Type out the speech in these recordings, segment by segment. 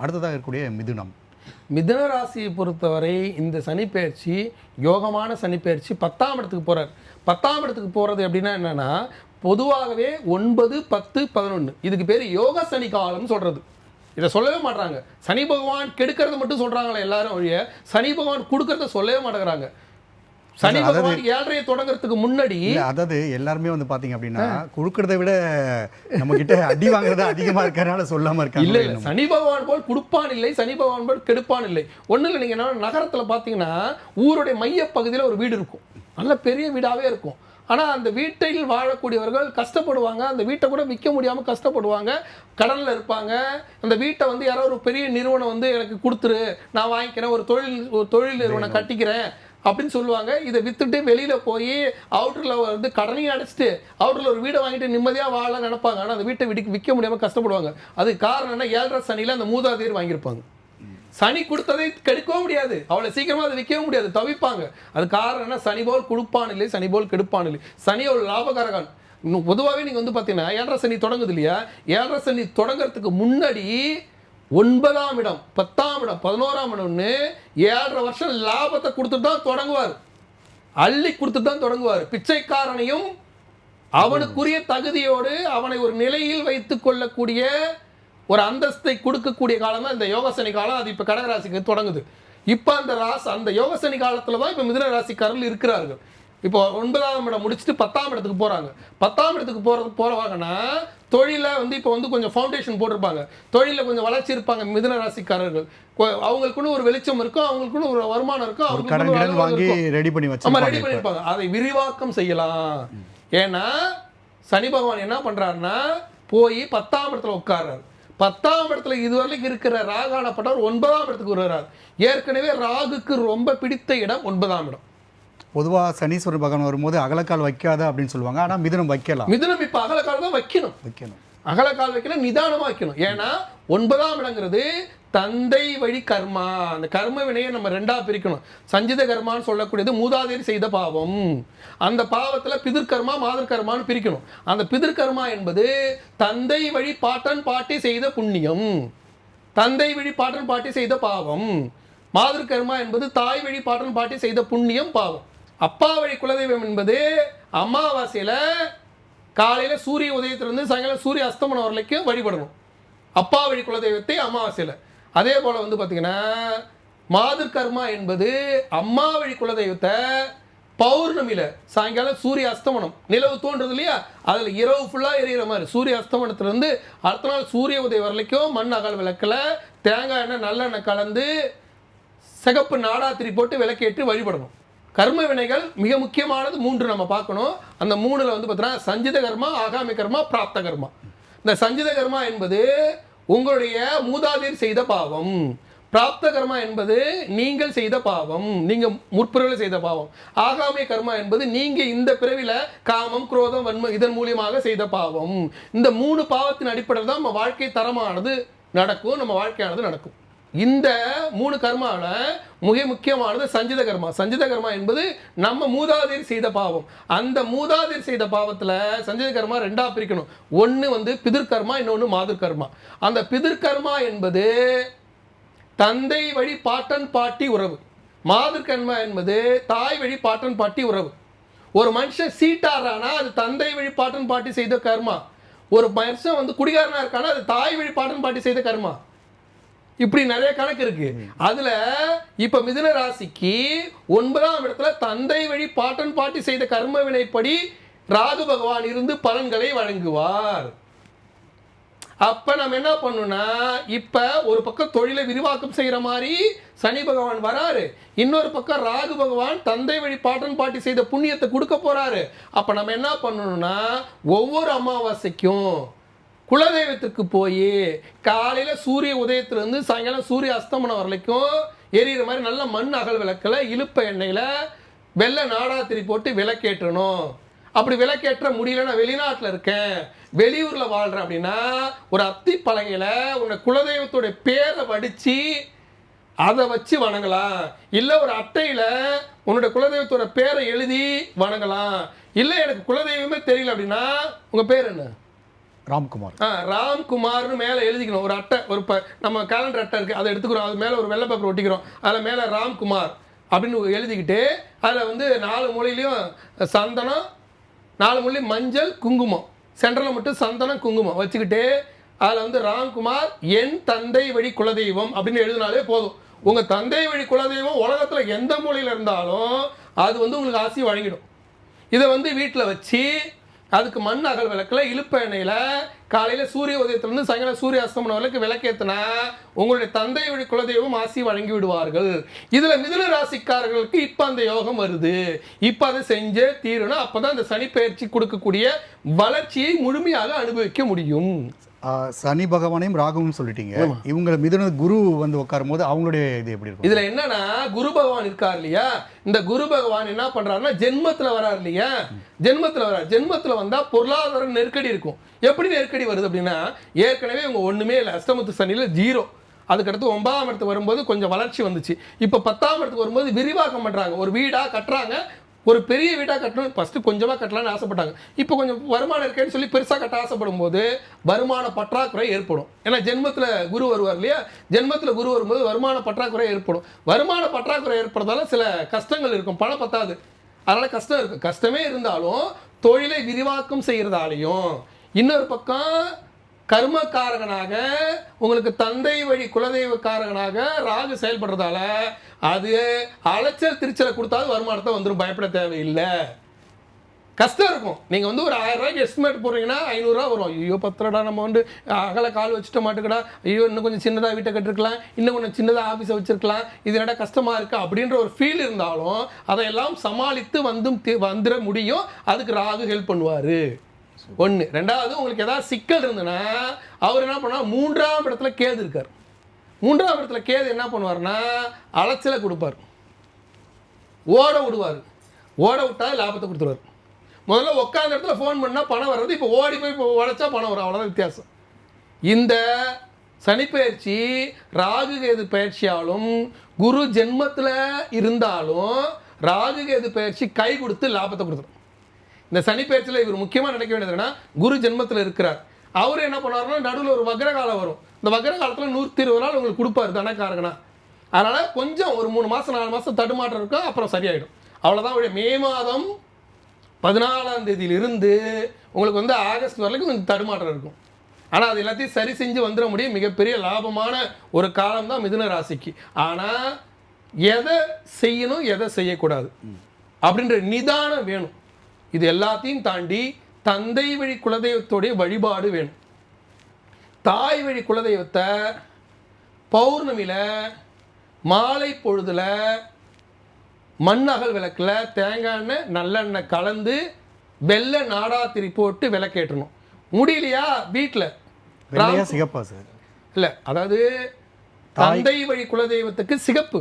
அடுத்ததாக இருக்கக்கூடிய மிதுனம். மிதுன ராசியை பொறுத்தவரை இந்த சனிப்பெயர்ச்சி யோகமான சனிப்பெயர்ச்சி பத்தாம் இடத்துக்கு போகிறார் பத்தாம் இடத்துக்கு போகிறது அப்படின்னா என்னன்னா பொதுவாகவே ஒன்பது பத்து பதினொன்று இதுக்கு பேர் யோக சனி காலம்னு சொல்கிறது இதை சொல்லவே மாட்டுறாங்க சனி பகவான் கெடுக்கிறத மட்டும் சொல்கிறாங்களே எல்லாரும் ஒழிய சனி பகவான் கொடுக்கறத சொல்லவே மாட்டேங்கிறாங்க. சனி பகவான் ஏழரையை தொடங்குறதுக்கு முன்னாடி இல்ல, அதாவது எல்லாருமே வந்து பாத்தீங்க அப்படின்னா கொடுக்கறத விட நம்ம கிட்ட அடி வாங்குறது அதிகமா இருக்கறனால சொல்லாம இல்ல இருக்காங்க இல்ல சனி பகவான் போல் கொடுப்பான் இல்லை சனி பகவான் போல் கெடுப்பான் இல்லை. ஒண்ணும் இல்லை நீங்க என்ன நகரத்துல பாத்தீங்கன்னா ஊருடைய மைய பகுதியில ஒரு வீடு இருக்கும். நல்ல பெரிய வீடாவே இருக்கும். ஆனா அந்த வீட்டில் வாழக்கூடியவர்கள் கஷ்டப்படுவாங்க. அந்த வீட்டை கூட விற்க முடியாம கஷ்டப்படுவாங்க. கடன்ல இருப்பாங்க. அந்த வீட்டை வந்து யாரோ ஒரு பெரிய நிறுவனம் வந்து எனக்கு கொடுத்துரு. நான் வாங்கிக்கிறேன். ஒரு தொழில் ஒரு தொழில் நிறுவனம் கட்டிக்கிறேன். அப்படின்னு சொல்லுவாங்க. இதை வித்துட்டு வெளியில் போய் அவுட்டரில் வந்து கடனையும் அடைச்சிட்டு அவுட்டரில் ஒரு வீடை வாங்கிட்டு நிம்மதியாக வாழ நினைப்பாங்க. ஆனால் அந்த வீட்டை விட்டு விற்க முடியாமல் கஷ்டப்படுவாங்க. அது காரணம் என்ன? ஏழரை சனியில் அந்த மூதாதையர் வாங்கியிருப்பாங்க. சனி கொடுத்ததை கெடுக்கவும் முடியாது. அவ்வளோ சீக்கிரமாக அதை விற்கவும் முடியாது. தவிப்பாங்க. அது காரணம் என்ன? சனி போல் கொடுப்பான் இல்லை சனி போல் கெடுப்பான் இல்லை. சனி ஒரு லாபகரகன். இன்னும் பொதுவாகவே நீங்கள் வந்து பார்த்தீங்கன்னா ஏழரை சனி தொடங்குது இல்லையா? ஏழரை சனி தொடங்குறதுக்கு முன்னாடி ஒன்பதாம் இடம் பத்தாம் இடம் பதினோராம் இடம்னு ஏழரை வருஷம் லாபத்தை கொடுத்துட்டு தான் தொடங்குவார். அள்ளி கொடுத்துட்டு தான் தொடங்குவார். பிச்சைக்காரனையும் அவனுக்குரிய தகுதியோடு அவனை ஒரு நிலையில் வைத்துக் கொள்ளக்கூடிய ஒரு அந்தஸ்தை கொடுக்கக்கூடிய காலம் தான் இந்த யோகசனி காலம். அது இப்போ கடகராசிக்கு தொடங்குது. இப்போ அந்த ராசி அந்த யோகசனி காலத்தில் தான் இப்போ மிதுன ராசிக்காரர்கள் இருக்கிறார்கள். இப்போ ஒன்பதாம் இடம் முடிச்சுட்டு பத்தாம் இடத்துக்கு போகிறாங்க பத்தாம் இடத்துக்கு போகிறது போகிறவாங்கன்னா தொழிலை வந்து இப்போ வந்து கொஞ்சம் ஃபவுண்டேஷன் போட்டிருப்பாங்க. தொழிலில் கொஞ்சம் வளர்ச்சி இருப்பாங்க மிதுன ராசிக்காரர்கள். அவங்களுக்குன்னு ஒரு வெளிச்சம் இருக்கும் அவங்களுக்குன்னு ஒரு வருமானம் இருக்கும் இருக்கும். ரெடி பண்ணி வச்சிருப்பாங்க ரெடி இப்ப. பண்ணிருப்பாங்க. அதை விரிவாக்கம் செய்யலாம். ஏன்னா சனி பகவான் என்ன பண்றாருன்னா போய் பத்தாம் இடத்துல உட்கார்றாரு. பத்தாம் இடத்துல இதுவரைக்கும் இருக்கிற ராகானப்பட்டவர் ஒன்பதாம் இடத்துக்கு வருகிறார். ஏற்கனவே ராகுக்கு ரொம்ப பிடித்த இடம் ஒன்பதாம் இடம். பொதுவா சனீஸ்வரர் பகவான் வரும்போது அகலக்கால் வைக்காத அப்படின்னு சொல்லுவாங்க. ஆனா மிதுனம் வைக்கலாம். மிதுனம் இப்ப அகலக்கால் தான் வைக்கணும். வைக்கணும். அகலக்கால் வைக்கணும் நிதானமா வைக்கணும். ஏன்னா ஒன்பதாம் இடங்கிறது தந்தை வழி கர்மா. அந்த கர்ம வினையை நம்ம ரெண்டா பிரிக்கணும். சஞ்சித கர்மான்னு சொல்லக்கூடியது மூதாதையர் செய்த பாவம். அந்த பாவத்துல பிதிர்கர்மா மாதிர்கர்மான்னு பிரிக்கணும். அந்த பிதிர்கர்மா என்பது தந்தை வழி பாட்டன் பாட்டி செய்த புண்ணியம். தந்தை வழி பாட்டன் பாட்டி செய்த பாவம். மாதிர்கர்மா என்பது தாய் வழி பாட்டன் பாட்டி செய்த புண்ணியம் பாவம். அப்பா வழி குலதெய்வம் என்பது அமாவாசையில் காலையில் சூரிய உதயத்திலிருந்து சாயங்காலம் சூரிய அஸ்தமனம் வரலைக்கும் வழிபடணும். அப்பா வழி குலதெய்வத்தை அமாவாசையில். அதே போல் வந்து பார்த்திங்கன்னா மாதிர்கர்மா என்பது அம்மா வழி குலதெய்வத்தை பௌர்ணமியில் சாயங்காலம் சூரிய அஸ்தமனம் நிலவு தோன்றுது இல்லையா? அதில் இரவு ஃபுல்லாக எரியிற மாதிரி. சூரிய அஸ்தமனத்துலேருந்து அடுத்த நாள் சூரிய உதயம் வரலைக்கும் மண் அகல் விளக்கில் தேங்காய் எண்ணெய் நல்லெண்ணெய் கலந்து சிகப்பு நாடாத்திரி போட்டு விளக்கேற்றி வழிபடணும். கர்ம வினைகள் மிக முக்கியமானது மூன்று நம்ம பார்க்கணும். அந்த மூணில் வந்து பார்த்தீங்கன்னா சஞ்சித கர்மா ஆகாமி கர்மா பிராப்த கர்மா. இந்த சஞ்சித கர்மா என்பது உங்களுடைய மூதாதையர் செய்த பாவம். பிராப்த கர்மா என்பது நீங்கள் செய்த பாவம். நீங்கள் முற்பிறவில் செய்த பாவம். ஆகாமி கர்மா என்பது நீங்கள் இந்த பிறவியில் காமம் குரோதம் வன்மம் இதன் மூலியமாக செய்த பாவம். இந்த மூணு பாவத்தின் அடிப்படையில் தான் நம்ம வாழ்க்கை தரமானது நடக்கும் நம்ம வாழ்க்கையானது நடக்கும். இந்த மூணு கர்மாவில் மிக முக்கியமானது சஞ்சித கர்மா. சஞ்சித கர்மா என்பது நம்ம மூதாதையர் செய்த பாவம். அந்த மூதாதையர் செய்த பாவத்தில் சஞ்சித கர்மா ரெண்டா பிரிக்கணும். ஒன்று வந்து பிதிர்கர்மா இன்னொன்று மாதிர்கர்மா அந்த பிதிர்கர்மா என்பது தந்தை வழி பாட்டன் பாட்டி உறவு. மாதிர்கர்மா என்பது தாய் வழி பாட்டன் பாட்டி உறவு. ஒரு மனுஷன் சீட்டாடுறானா அது தந்தை வழி பாட்டன் பாட்டி செய்த கர்மா. ஒரு மனுஷன் வந்து குடிகாரனாக இருக்கானா அது தாய் வழி பாட்டன் பாட்டி செய்த கர்மா. இப்படி நிறைய கணக்கு இருக்கு. அதுல இப்ப மிதுன ராசிக்கு ஒன்பதாம் இடத்துல தந்தை வழி பாட்டன் பாட்டி செய்த கர்ம வினைப்படி ராகு பகவான் இருந்து பலன்களை வழங்குவார். அப்ப நம்ம என்ன பண்ணணும்னா இப்ப ஒரு பக்கம் தொழிலை விரிவாக்கம் செய்யற மாதிரி சனி பகவான் வராரு. இன்னொரு பக்கம் ராகு பகவான் தந்தை வழி பாட்டன் பாட்டி செய்த புண்ணியத்தை கொடுக்க போறாரு. அப்ப நம்ம என்ன பண்ணணும்னா ஒவ்வொரு அமாவாசைக்கும் குலதெய்வத்துக்கு போய் காலையில் சூரிய உதயத்துலேருந்து சாயங்காலம் சூரிய அஸ்தமனம் வரைக்கும் எரியிற மாதிரி நல்ல மண் அகல் விளக்கில் இழுப்ப எண்ணெயில் வெள்ளை நாடாத்திரி போட்டு விளக்கேற்றணும். அப்படி விளக்கேற்ற முடியல நான் வெளிநாட்டில் இருக்கேன். வெளியூரில் வாழ்கிறேன் அப்படின்னா ஒரு அத்தி பலகையில் உன்னை குலதெய்வத்தோட பேரை வடித்து அதை வச்சு வணங்கலாம். இல்லை ஒரு அட்டையில் உன்னோட குலதெய்வத்தோட பேரை எழுதி வணங்கலாம். இல்லை எனக்கு குலதெய்வமே தெரியல அப்படின்னா உங்கள் பேர் என்ன? ராம்குமார். ஆ, ராம்குமார்னு மேலே எழுதிக்கணும். ஒரு அட்டை ஒரு ப நம்ம கேலண்டர் அட்டை இருக்குது அதை எடுத்துக்கிறோம். அது மேலே ஒரு வெள்ளை பேப்பர் ஒட்டிக்கிறோம். அதில் மேலே ராம்குமார் அப்படின்னு எழுதிக்கிட்டு அதில் வந்து நாலு மொழிலையும் சந்தனம் நாலு மொழி மஞ்சள் குங்குமம். சென்டரில் மட்டும் சந்தனம் குங்குமம் வச்சுக்கிட்டு அதில் வந்து ராம்குமார் என் தந்தை வழி குலதெய்வம் அப்படின்னு எழுதினாலே போதும். உங்கள் தந்தை வழி குலதெய்வம் உலகத்தில் எந்த மொழியில் இருந்தாலும் அது வந்து உங்களுக்கு ஆசையை வழங்கிடும். இதை வந்து வீட்டில் வச்சு அதுக்கு மண் அகல் விளக்கில் இழுப்ப எண்ணெயில் காலையில் சூரிய உதயத்திலிருந்து சாயங்காலம் சூரிய அஸ்தமனம் வரைக்கும் விளக்கேற்றினா உங்களுடைய தந்தை வழி குலதெய்வம் ஆசி வழங்கி விடுவார்கள். இதில் மிதுன ராசிக்காரர்களுக்கு இப்போ அந்த யோகம் வருது. இப்போ அதை செஞ்சே தீரணும் அப்போ தான் அந்த சனி பயிற்சி கொடுக்கக்கூடிய வளர்ச்சியை முழுமையாக அனுபவிக்க முடியும். சனி பகவானையும் ராகுவும் சொல்லிட்டீங்க. இவங்க மிதுன குரு வந்து உட்காரும் போது அவங்களுடைய இது எப்படி இருக்கும்? இதுல என்னன்னா குரு பகவான் இருக்கார் இல்லையா? இந்த குரு பகவான் என்ன பண்றாருன்னா ஜென்மத்துல வரார் இல்லையா? ஜென்மத்துல வரார். ஜென்மத்துல வந்தா பொருளாதார நெருக்கடி இருக்கும். எப்படி நெருக்கடி வருது அப்படின்னா ஏற்கனவே இவங்க ஒண்ணுமே இல்லை. அஷ்டமத்து சனியில ஜீரோ. அதுக்கடுத்து ஒன்பதாம் இடத்துக்கு வரும்போது கொஞ்சம் வளர்ச்சி வந்துச்சு. இப்போ பத்தாம் இடத்துக்கு வரும்போது விரிவாக்கம் பண்றாங்க. ஒரு வீடா கட்டுறாங்க. ஒரு பெரிய வீடாக கட்டணும் ஃபஸ்ட்டு கொஞ்சமாக கட்டலான்னு ஆசைப்பட்டாங்க. இப்போ கொஞ்சம் வருமானம் இருக்கேன்னு சொல்லி பெருசாக கட்ட ஆசைப்படும் போது வருமான பற்றாக்குறை ஏற்படும். ஏன்னா ஜென்மத்தில் குரு வருவார் இல்லையா? ஜென்மத்தில் குரு வரும்போது வருமான பற்றாக்குறை ஏற்படும். வருமான பற்றாக்குறை ஏற்படுறதால சில கஷ்டங்கள் இருக்கும். பணம் பத்தாது. அதனால் கஷ்டம் இருக்கும் கஷ்டமே இருந்தாலும் தொழிலை விரிவாக்கம் செய்கிறதாலையும் இன்னொரு பக்கம் கர்மக்காரகனாக உங்களுக்கு தந்தை வழி குலதெய்வக்காரகனாக ராகு செயல்படுறதால அது அலைச்சல் திருச்சலை கொடுத்தாலும் வருமானத்தை வந்துடும் பயப்பட தேவையில்லை. கஷ்டம் இருக்கும். நீங்கள் வந்து ஒரு ஆயிரம் ரூபாய்க்கு எஸ்டிமேட் போடுறீங்கன்னா ஐநூறுரூவா வரும். ஐயோ பத்திரடா நம்ம வந்து அகல கால் வச்சுட்ட மாட்டுக்கடா. ஐயோ இன்னும் கொஞ்சம் சின்னதாக வீட்டை கட்டிருக்கலாம். இன்னும் கொஞ்சம் சின்னதாக ஆஃபீஸை வச்சுருக்கலாம். இது என்னடா கஷ்டமாக இருக்குது அப்படின்ற ஒரு ஃபீல் இருந்தாலும் அதையெல்லாம் சமாளித்து வந்தும் வந்துட முடியும். அதுக்கு ராகு ஹெல்ப் பண்ணுவார். ஒன்று ரெண்டாவது உங்களுக்கு ஏதாவது சிக்கல் இருந்ததுன்னா அவர் என்ன பண்ணா மூன்றாம் இடத்துல கேது இருக்கார். மூன்றாம் இடத்துல கேது என்ன பண்ணுவார்னா அலைச்சலை கொடுப்பார். ஓட விடுவார். ஓட விட்டா லாபத்தை கொடுத்துருவார். முதல்ல உட்காந்த இடத்துல ஃபோன் பண்ணால் பணம் வர்றது இப்போ ஓடி போய் இப்போ உழைச்சா பணம் வரும். அவ்வளோதான் வித்தியாசம். இந்த சனிப்பயிற்சி ராகு கேது பயிற்சியாலும் குரு ஜென்மத்தில் இருந்தாலும் ராகு கேது பயிற்சி கை கொடுத்து லாபத்தை கொடுத்துரும். இந்த சனிப்பெயர்ச்சியில் இவர் முக்கியமாக நினைக்க வேண்டியது என்னன்னா குரு ஜென்மத்தில் இருக்கிறார். அவர் என்ன பண்ணுவார்னா நடுவில் ஒரு வக்ர காலம் வரும். இந்த வக்ர காலத்தில் நூற்றி இருபது நாள் உங்களுக்கு கொடுப்பாரு தனக்காரகனா. அதனால் கொஞ்சம் ஒரு மூணு மாதம் நாலு மாதம் தடுமாற்றம் இருக்கும் அப்புறம் சரியாயிடும். அவ்வளோதான் அவருடைய மே மாதம் பதினாலாம் தேதியிலிருந்து உங்களுக்கு வந்து ஆகஸ்ட் வரைக்கும் கொஞ்சம் தடுமாற்றம் இருக்கும். ஆனால் அது எல்லாத்தையும் சரி செஞ்சு வந்துட முடியும். மிகப்பெரிய லாபமான ஒரு காலம் தான் மிதுன ராசிக்கு. ஆனால் எதை செய்யணும் எதை செய்யக்கூடாது? அப்படின்ற நிதானம் வேணும். இது எல்லாத்தையும் தாண்டி தந்தை வழி குலதெய்வத்தோடைய வழிபாடு வேணும். தாய் வழி குலதெய்வத்தை பௌர்ணமியில் மாலை பொழுதுல மண்ணகல் விளக்கில் தேங்காய் எண்ணெய் நல்லெண்ணெய் கலந்து வெள்ளை நாடாத்திரி போட்டு விளக்கேற்றணும். முடியலையா வீட்டில் சிகப்பா சார். இல்லை அதாவது தந்தை வழி குலதெய்வத்துக்கு சிகப்பு.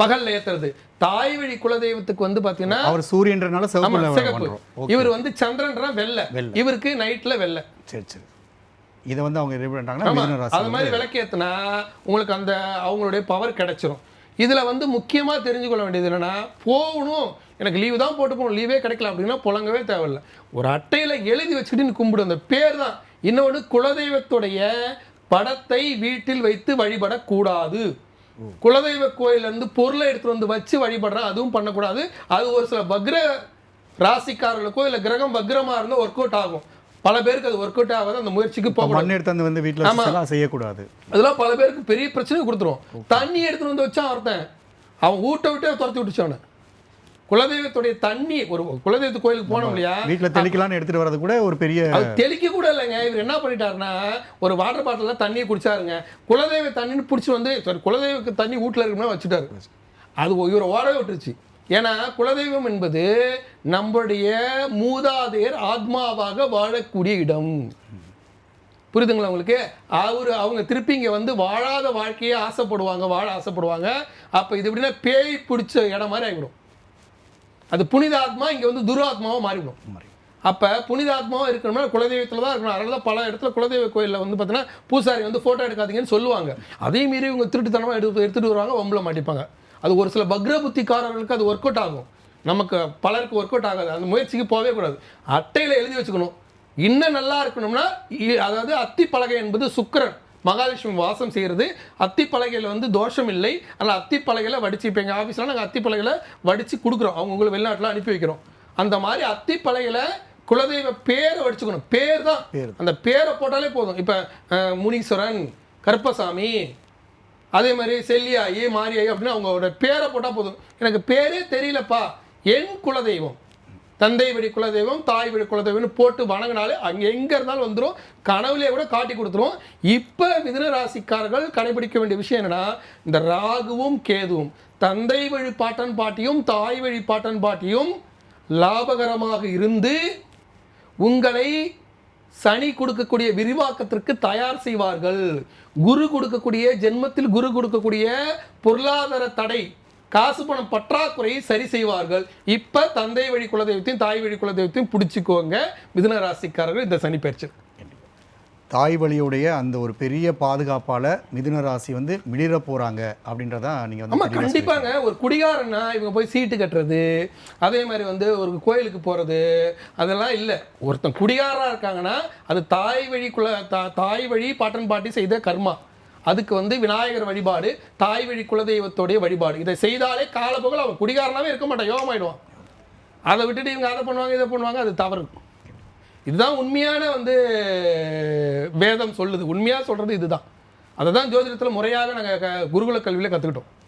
பகல்ல ஏத்துறது. தாய் வழி குலதெய்வத்துக்கு வந்து பாத்தீங்கன்னா அவர் சூரியன்றனால சிகப்பு. இவர் வந்து சந்திரன்றா வெள்ளை. இவருக்கு நைட்ல வெள்ளை. சரி சரி. இதை வந்து அவங்க மிதுன ராசி அது மாதிரி விளக்கேத்துனா உங்களுக்கு அந்த அவங்களுடைய பவர் கிடைச்சிரும். இதுல வந்து முக்கியமா தெரிஞ்சுக்கொள்ள வேண்டியது என்னன்னா போகணும். எனக்கு லீவு தான் போட்டு போகணும். லீவே கிடைக்கல அப்படின்னா புழங்கவே தேவையில்ல. ஒரு அட்டையில எழுதி வச்சுக்கிட்டு நீ கும்பிடு. அந்த பேர் தான் இன்னொன்று குலதெய்வத்துடைய படத்தை வீட்டில் வைத்து வழிபடக்கூடாது. குலதெய்வ கோயில்ல இருந்து பொருளை எடுத்துட்டு வந்து வச்சு வழிபடுறேன் அதுவும் பண்ணக்கூடாது. அது ஒரு சில வக்ர ராசிக்காரர்களுக்கோ இல்லை கிரகம் வக்ரமா இருந்தால் ஒர்க் அவுட் ஆகும். பல பேருக்கு அது ஒர்க் அவுட் ஆகாது அந்த முயற்சிக்கு போக மண் எடுத்து வந்து வீட்டில் வச்சுலாம் செய்யக்கூடாது. அதெல்லாம் பல பேருக்கு பெரிய பிரச்சனை கொடுத்துரும். தண்ணி எடுத்துட்டு வந்து வச்சான் ஒருத்தன் அவன் ஊட்ட விட்டு துரத்தி விட்டுச்சு அவனை. குலதெய்வத்துடைய தண்ணி ஒரு குலதெய்வத்து கோயிலுக்கு போனோம் இல்லையா? வீட்டில் தெளிக்கலாம்னு எடுத்துட்டு வர்றது கூட ஒரு பெரிய தெளிக்க கூட இல்லைங்க. இவர் என்ன பண்ணிட்டாருன்னா ஒரு வாட்டர் பாட்டில்ல தண்ணியை குடிச்சாருங்க. குலதெய்வ தண்ணின்னு பிடிச்சி வந்து sorry, குலதெய்வக்கு தண்ணி வீட்டில் இருக்குன்னா வச்சுட்டாரு. அது இவரை ஓடவே விட்டுருச்சு. ஏன்னா குலதெய்வம் என்பது நம்முடைய மூதாதையர் ஆத்மாவாக வாழக்கூடிய இடம். புரியுதுங்களா உங்களுக்கு? அவர் அவங்க திருப்பி இங்கே வந்து வாழாத வாழ்க்கையை ஆசைப்படுவாங்க வாழ ஆசைப்படுவாங்க. அப்போ இது எப்படின்னா பேய் பிடிச்ச இடம் மாதிரி ஆகிவிடும் அது புனித ஆத்மா இங்கே வந்து துராத்மாவாக மாறிவிடும். மாறி அப்போ புனித ஆத்மாவாக இருக்கணும்னா குலதெய்வத்தில் தான் இருக்கணும். அதனால பல இடத்துல குலதெய்வ கோயிலில் வந்து பார்த்தீங்கன்னா பூசாரி வந்து ஃபோட்டோ எடுக்காதீங்கன்னு சொல்லுவாங்க. அதே மீறி இவங்க திருட்டுத்தனமாக எடுத்து எடுத்துகிட்டு வருவாங்க வம்பில் மாட்டிப்பாங்க. அது ஒரு சில பக்ர புத்திக்காரர்களுக்கு அது ஒர்க் அவுட் ஆகும். நமக்கு பலருக்கு ஒர்க் அவுட் ஆகாது. அந்த முயற்சிக்கு போகவே கூடாது. அட்டையில் எழுதி வச்சுக்கணும். இன்னும் நல்லா இருக்கணும்னா இ- அதாவது அத்தி பலகை என்பது சுக்கிரன். மகாலட்சுமி வாசம் செய்கிறது அத்தி பலகையில் வந்து தோஷம் இல்லை. ஆனால் அத்தி பலகையில் வடிச்சு இப்போ எங்கள் ஆஃபீஸில் நாங்கள் அத்தி பலகையில் வடித்து கொடுக்குறோம். அவங்க உங்களுக்கு வெளிநாட்டில் அனுப்பி வைக்கிறோம். அந்த மாதிரி அத்தி பலகையில் குலதெய்வ பேரை வடிச்சுக்கணும். பேர் தான். பேர். அந்த பேரை போட்டாலே போதும். இப்போ முனீஸ்வரன் கருப்பசாமி அதே மாதிரி செல்லியாயி மாரியாயி அப்படின்னு அவங்களோட பேரை போட்டால் போதும். எனக்கு பேரே தெரியலப்பா. என் குலதெய்வம். தந்தை வழி குலதெய்வம் தாய் வழி குலதெய்வம்னு போட்டு வணங்கினாலே அங்கே எங்கே இருந்தாலும் வந்துடும் கனவுலேயே கூட காட்டி கொடுத்துரும். இப்போ மிதுன ராசிக்காரர்கள் கடைபிடிக்க வேண்டிய விஷயம் என்னென்னா இந்த ராகுவும் கேதுவும் தந்தை வழி பாட்டன் பாட்டியும் தாய் வழி பாட்டன் பாட்டியும் லாபகரமாக இருந்து உங்களை சனி கொடுக்கக்கூடிய விரிவாக்கத்திற்கு தயார் செய்வார்கள். குரு கொடுக்கக்கூடிய ஜென்மத்தில் குரு கொடுக்கக்கூடிய பொருளாதார தடை காசு பணம் பற்றாக்குறையை சரி செய்வார்கள். இப்ப தந்தை வழி குலதெய்வத்தையும் தாய் வழி குலதெய்வத்தையும் பிடிச்சிக்கோங்க. மிதுன ராசிக்காரர்கள் இந்த சனி பயிற்சி தாய் வழியுடைய அந்த ஒரு பெரிய பாதுகாப்பால மிதுன ராசி வந்து மிளிர போறாங்க அப்படின்றதா நீங்க வந்து ஆமா தெளிவா கண்டிப்பாங்க. ஒரு குடிகாரன்னா இவங்க போய் சீட்டு கட்டுறது அதே மாதிரி வந்து ஒரு கோயிலுக்கு போறது அதெல்லாம் இல்லை. ஒருத்தன் குடிகாரா இருக்காங்கன்னா அது தாய் வழி குல தா- தாய் வழி பாட்டன் பாட்டி செய்த கர்மா. அதுக்கு வந்து விநாயகர் வழிபாடு தாய் வழி குலதெய்வத்தோடைய வழிபாடு. இதை செய்தாலே காலப்போக்கில் அவன் குடிகாரனாகவே இருக்க மாட்டான் யோகமாயிடுவான். அதை விட்டுட்டு இவங்க அதை பண்ணுவாங்க இதை பண்ணுவாங்க அது தவறு. இதுதான் உண்மையான வந்து வேதம் சொல்லுது. உண்மையாக சொல்கிறது இதுதான். அதை தான் ஜோதிடத்தில் முறையாக நாங்கள் குருகுல கல்வியில் கற்றுக்கிட்டோம்